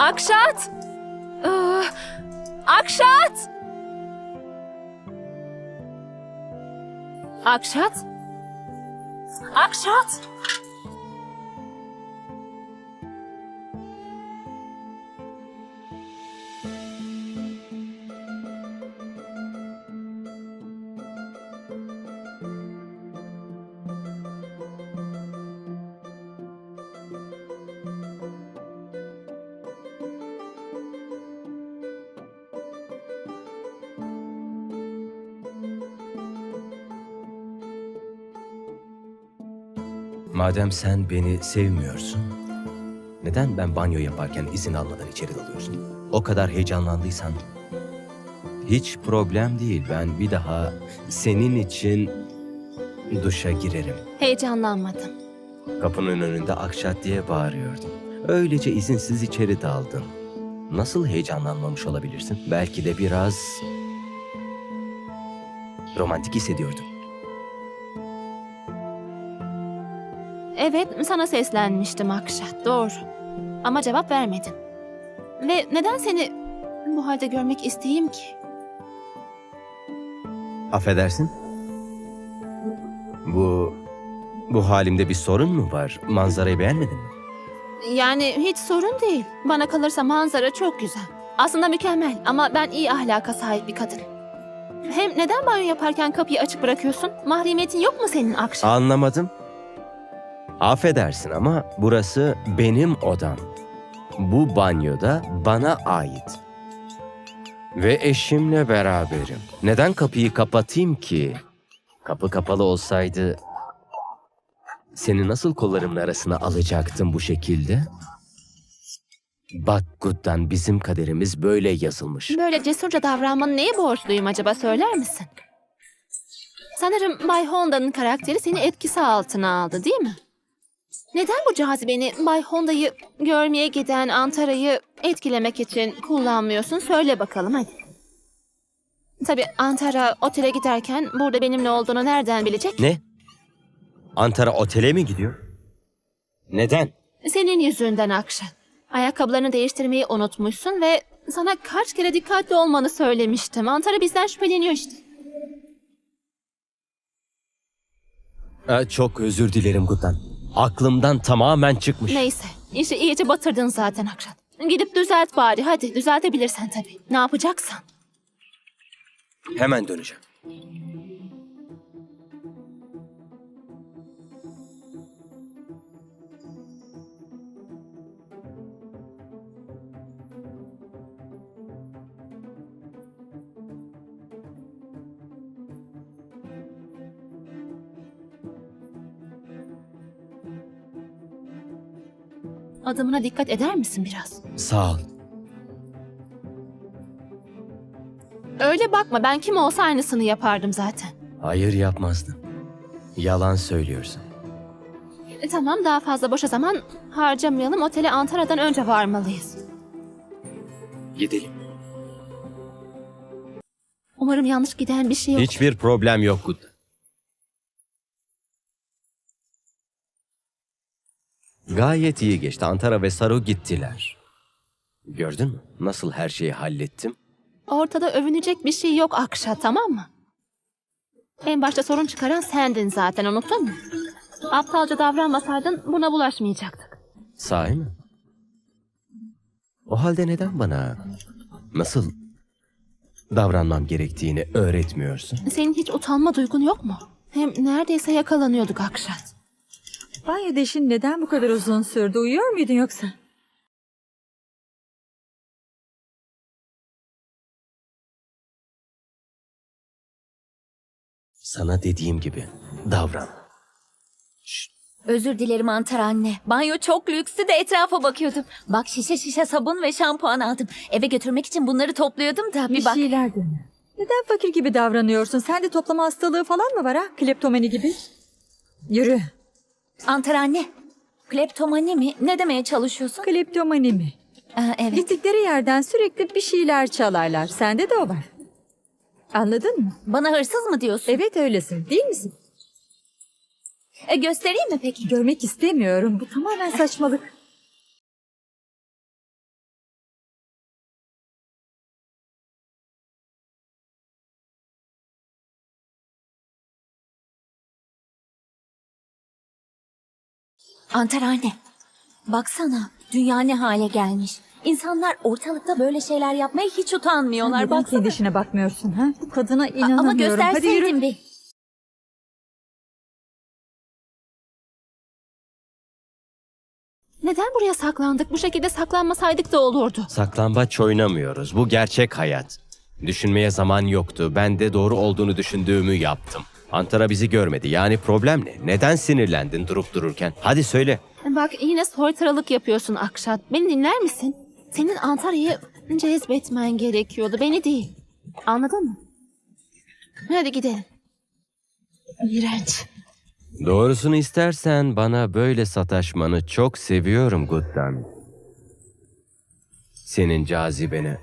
Akşat! Ah, Akşat! Akşat? Akşat! Madem sen beni sevmiyorsun, neden ben banyo yaparken izin almadan içeri dalıyorsun? O kadar heyecanlandıysan, hiç problem değil. Ben bir daha senin için duşa girerim. Heyecanlanmadım. Kapının önünde Akşat diye bağırıyordum. Öylece izinsiz içeri daldın. Nasıl heyecanlanmamış olabilirsin? Belki de biraz romantik hissediyordum. Evet, sana seslenmiştim Akşat, doğru. Ama cevap vermedin. Ve neden seni bu halde görmek isteyeyim ki? Affedersin? Bu... Bu halimde bir sorun mu var? Manzarayı beğenmedin mi? Yani hiç sorun değil. Bana kalırsa manzara çok güzel. Aslında mükemmel ama ben iyi ahlaka sahip bir kadınım. Hem neden banyo yaparken kapıyı açık bırakıyorsun? Mahremiyetin yok mu senin Akşat? Anlamadım. Affedersin ama burası benim odam. Bu banyoda bana ait. Ve eşimle beraberim. Neden kapıyı kapatayım ki? Kapı kapalı olsaydı seni nasıl kollarımın arasına alacaktım bu şekilde? Bak Gud'dan bizim kaderimiz böyle yazılmış. Böyle cesurca davranmanı neye borçluyum acaba söyler misin? Sanırım Bay Honda'nın karakteri seni etkisi altına aldı değil mi? Neden bu cazibeni Bay Honda'yı görmeye giden Antara'yı etkilemek için kullanmıyorsun? Söyle bakalım hadi. Tabii Antara otele giderken burada benimle olduğunu nereden bilecek? Ne? Antara otele mi gidiyor? Neden? Senin yüzünden Akşat. Ayakkabılarını değiştirmeyi unutmuşsun ve sana kaç kere dikkatli olmanı söylemiştim. Antara bizden şüpheleniyor işte. Aa, çok özür dilerim Gud'dan. Aklımdan tamamen çıkmış. Neyse, işi iyice batırdın zaten Akşat. Gidip düzelt bari, hadi düzeltebilirsen tabii. Ne yapacaksan. Hemen döneceğim. Adımına dikkat eder misin biraz? Sağ ol. Öyle bakma, ben kim olsa aynısını yapardım zaten. Hayır yapmazdın. Yalan söylüyorsun. E, tamam, daha fazla boşa zaman harcamayalım. Otele Antara'dan önce varmalıyız. Gidelim. Umarım yanlış giden bir şey yok. Hiçbir problem yok Gud. Gayet iyi geçti. Antara ve Saru gittiler. Gördün mü? Nasıl her şeyi hallettim? Ortada övünecek bir şey yok Akşat, tamam mı? En başta sorun çıkaran sendin zaten, unuttun mu? Aptalca davranmasaydın buna bulaşmayacaktık. Sahi mi? O halde neden bana nasıl davranmam gerektiğini öğretmiyorsun? Senin hiç utanma duygun yok mu? Hem neredeyse yakalanıyorduk Akşat. Banyo deşin neden bu kadar uzun sürdü? Uyuyor muydun yoksa? Sana dediğim gibi davran. Özür dilerim Antar anne. Banyo çok lükstü de etrafa bakıyordum. Bak şişe şişe sabun ve şampuan aldım. Eve götürmek için bunları topluyordum da bir, Bir bak. şeyler dene. Neden fakir gibi davranıyorsun? Sende toplama hastalığı falan mı var ha? Kleptomani gibi. Yürü. Antar anne. Kleptomani mi? Ne demeye çalışıyorsun? Kleptomani mi? Aa, evet. Gittikleri yerden sürekli bir şeyler çalarlar. Sende de o var. Anladın mı? Bana hırsız mı diyorsun? Evet öylesin değil misin? E, göstereyim mi peki? Görmek istemiyorum. Bu tamamen saçmalık. Antar anne. Baksana dünya ne hale gelmiş. İnsanlar ortalıkta böyle şeyler yapmaya hiç utanmıyorlar. Neden Baksana. kendi işine bakmıyorsun ha? Bu kadına A- inanamıyorum. Ama Hadi yürü. gösterseydin bir. Neden buraya saklandık? Bu şekilde saklanmasaydık da olurdu. Saklambaç oynamıyoruz. Bu gerçek hayat. Düşünmeye zaman yoktu. Ben de doğru olduğunu düşündüğümü yaptım. Antara bizi görmedi. Yani problem ne? Neden sinirlendin durup dururken? Hadi söyle. Bak yine soytaralık yapıyorsun Akşat. Beni dinler misin? Senin Antalya'yı cezbetmen gerekiyordu. Beni değil. Anladın mı? Hadi gidelim. İğrenç. Doğrusunu istersen bana böyle sataşmanı çok seviyorum Guttan. Senin cazibene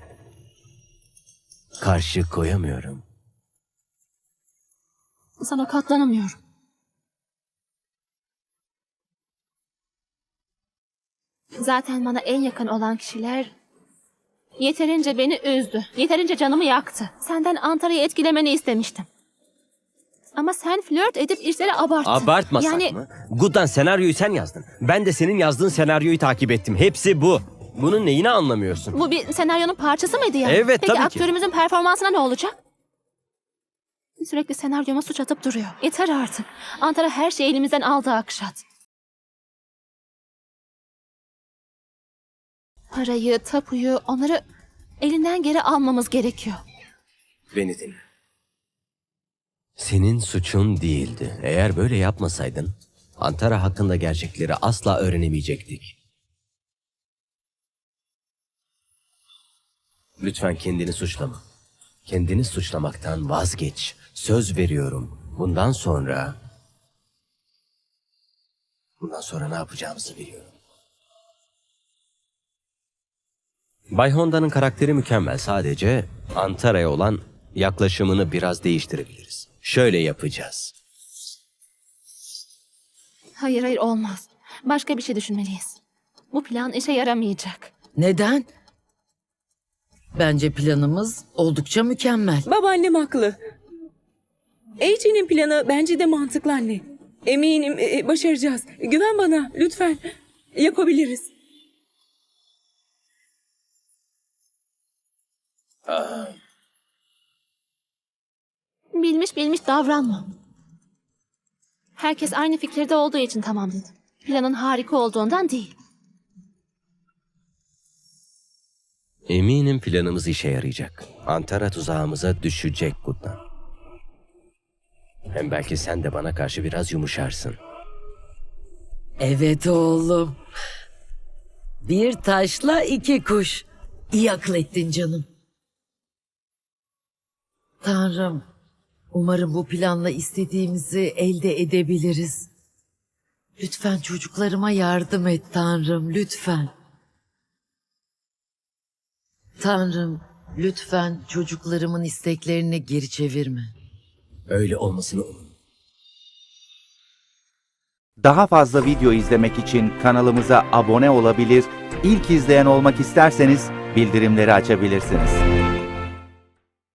karşı koyamıyorum. Sana katlanamıyorum. Zaten bana en yakın olan kişiler yeterince beni üzdü. Yeterince canımı yaktı. Senden Antalya'yı etkilemeni istemiştim. Ama sen flört edip işleri abarttın. Abartmasak yani, mı? Guttan senaryoyu sen yazdın. Ben de senin yazdığın senaryoyu takip ettim. Hepsi bu. Bunun neyini anlamıyorsun? Bu bir senaryonun parçası mıydı yani? Evet, Peki tabii ki. aktörümüzün performansına ne olacak? Sürekli senaryoma suç atıp duruyor. Yeter artık. Antara her şeyi elimizden aldı Akşat. Parayı, tapuyu, onları elinden geri almamız gerekiyor. Beni dinle. Senin suçun değildi. Eğer böyle yapmasaydın Antara hakkında gerçekleri asla öğrenemeyecektik. Lütfen kendini suçlama. Kendini suçlamaktan vazgeç. Söz veriyorum. Bundan sonra... Bundan sonra ne yapacağımızı biliyorum. Bay Honda'nın karakteri mükemmel. Sadece Antara'ya olan yaklaşımını biraz değiştirebiliriz. Şöyle yapacağız. Hayır hayır olmaz. Başka bir şey düşünmeliyiz. Bu plan işe yaramayacak. Neden? Bence planımız oldukça mükemmel. Babaannem haklı. AJ'nin planı bence de mantıklı anne. Eminim e, başaracağız. Güven bana lütfen. Yapabiliriz. Bilmiş bilmiş davranma. Herkes aynı fikirde olduğu için tamam. Planın harika olduğundan değil. Eminim planımız işe yarayacak. Antara tuzağımıza düşecek Gutman. Hem belki sen de bana karşı biraz yumuşarsın. Evet oğlum. Bir taşla iki kuş. İyi akıl ettin canım. Tanrım, umarım bu planla istediğimizi elde edebiliriz. Lütfen çocuklarıma yardım et Tanrım, lütfen. Tanrım, lütfen çocuklarımın isteklerini geri çevirme. Öyle olmasını umun. Daha fazla video izlemek için kanalımıza abone olabilir, ilk izleyen olmak isterseniz bildirimleri açabilirsiniz.